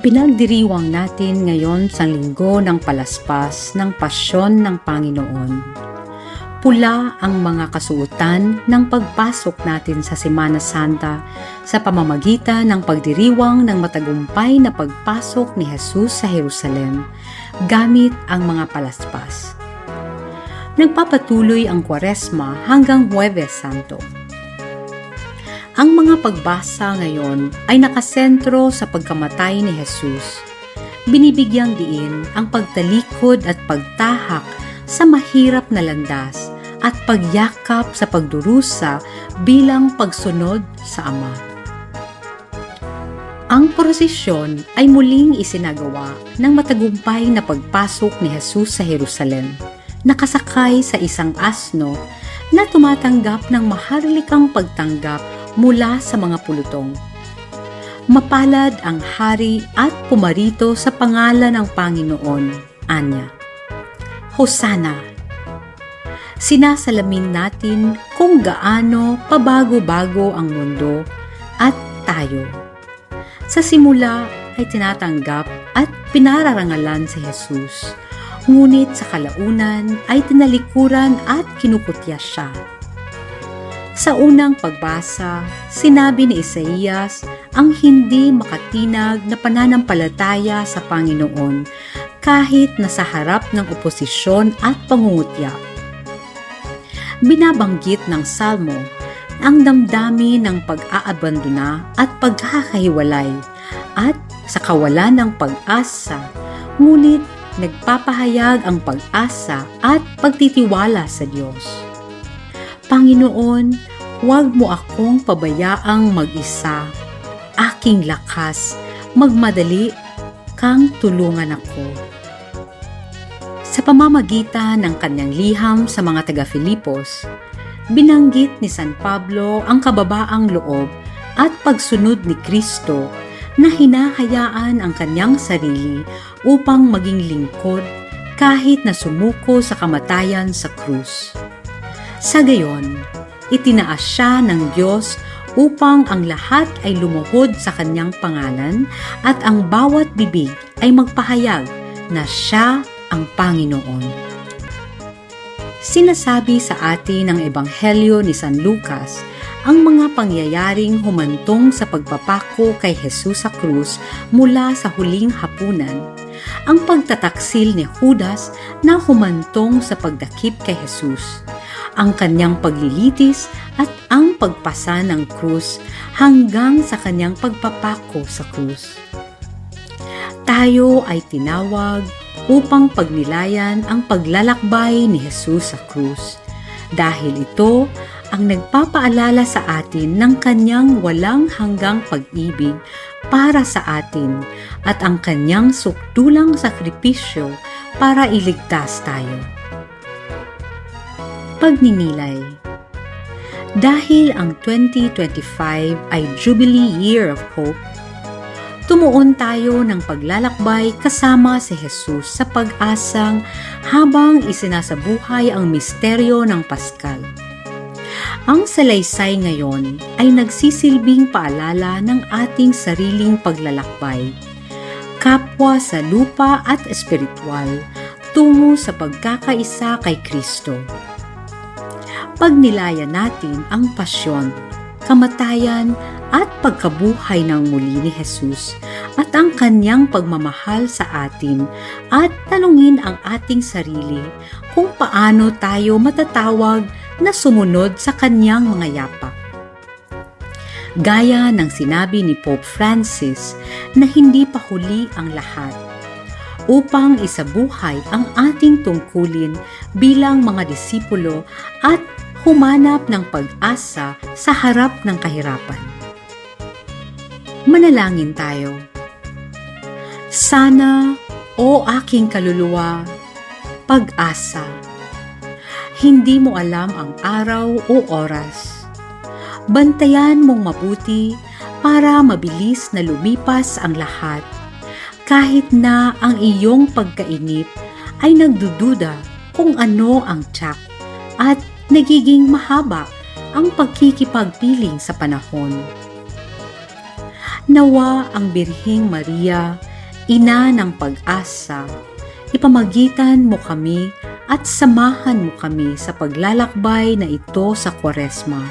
Ipinagdiriwang natin ngayon sa linggo ng palaspas ng pasyon ng Panginoon. Pula ang mga kasuotan ng pagpasok natin sa Semana Santa sa pamamagitan ng pagdiriwang ng matagumpay na pagpasok ni Jesus sa Jerusalem gamit ang mga palaspas. Nagpapatuloy ang kwaresma hanggang Huwebes Santo. Ang mga pagbasa ngayon ay nakasentro sa pagkamatay ni Jesus. Binibigyang diin ang pagtalikod at pagtahak sa mahirap na landas at pagyakap sa pagdurusa bilang pagsunod sa Ama. Ang prosesyon ay muling isinagawa ng matagumpay na pagpasok ni Jesus sa Jerusalem, nakasakay sa isang asno na tumatanggap ng maharlikang pagtanggap mula sa mga pulutong. Mapalad ang hari at pumarito sa pangalan ng Panginoon, Anya. Hosana! Sinasalamin natin kung gaano pabago-bago ang mundo at tayo. Sa simula ay tinatanggap at pinararangalan si Jesus, ngunit sa kalaunan ay tinalikuran at kinukutya siya. Sa unang pagbasa, sinabi ni Isaías ang hindi makatinag na pananampalataya sa Panginoon kahit nasa harap ng oposisyon at pangungutya. Binabanggit ng Salmo ang damdamin ng pag-aabandona at pagkakahiwalay at sa kawalan ng pag-asa, ngunit nagpapahayag ang pag-asa at pagtitiwala sa Diyos. Panginoon, huwag mo akong pabayaang mag-isa. Aking lakas, magmadali kang tulungan ako. Sa pamamagitan ng kanyang liham sa mga taga-Filipos, binanggit ni San Pablo ang kababaang loob at pagsunod ni Kristo na hinahayaan ang kanyang sarili upang maging lingkod kahit na sumuko sa kamatayan sa krus. Sa gayon, itinaas siya ng Diyos upang ang lahat ay lumuhod sa kanyang pangalan at ang bawat bibig ay magpahayag na siya ang Panginoon. Sinasabi sa atin ng Ebanghelyo ni San Lucas ang mga pangyayaring humantong sa pagpapako kay Jesus sa krus mula sa huling hapunan, ang pagtataksil ni Judas na humantong sa pagdakip kay Jesus, ang kanyang paglilitis at ang pagpasa ng krus hanggang sa kanyang pagpapako sa krus. Tayo ay tinawag upang pagnilayan ang paglalakbay ni Jesus sa krus dahil ito ang nagpapaalala sa atin ng kanyang walang hanggang pag-ibig para sa atin at ang kanyang sukdulang sakripisyo para iligtas tayo. Pagninilay Dahil ang 2025 ay Jubilee Year of Hope, tumuon tayo ng paglalakbay kasama si Jesus sa pag-asang habang isinasabuhay ang misteryo ng Paskal. Ang salaysay ngayon ay nagsisilbing paalala ng ating sariling paglalakbay, kapwa sa lupa at espiritual, tungo sa pagkakaisa kay Kristo. Pagnilayan natin ang pasyon, kamatayan at pagkabuhay ng muli ni Jesus at ang kanyang pagmamahal sa atin at tanungin ang ating sarili kung paano tayo matatawag na sumunod sa kanyang mga yapak. Gaya ng sinabi ni Pope Francis na hindi pa huli ang lahat upang isabuhay ang ating tungkulin bilang mga disipulo at humanap ng pag-asa sa harap ng kahirapan. Manalangin tayo. Sana, o aking kaluluwa, pag-asa. Hindi mo alam ang araw o oras. Bantayan mong mabuti para mabilis na lumipas ang lahat. Kahit na ang iyong pagkainip ay nagdududa kung ano ang tsak at nagiging mahaba ang pagkikipagpiling sa panahon. Nawa ang Birhing Maria, Ina ng pag-asa, ipamagitan mo kami at samahan mo kami sa paglalakbay na ito sa Kwaresma.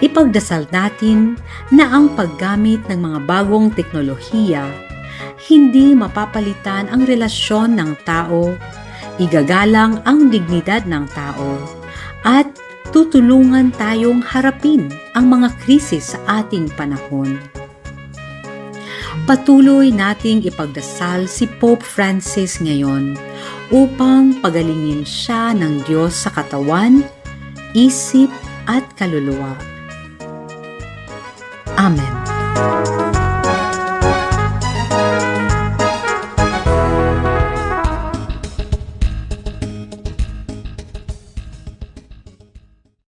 Ipagdasal natin na ang paggamit ng mga bagong teknolohiya hindi mapapalitan ang relasyon ng tao, igagalang ang dignidad ng tao, at tutulungan tayong harapin ang mga krisis sa ating panahon. Patuloy nating ipagdasal si Pope Francis ngayon upang pagalingin siya ng Diyos sa katawan, isip at kaluluwa. Amen.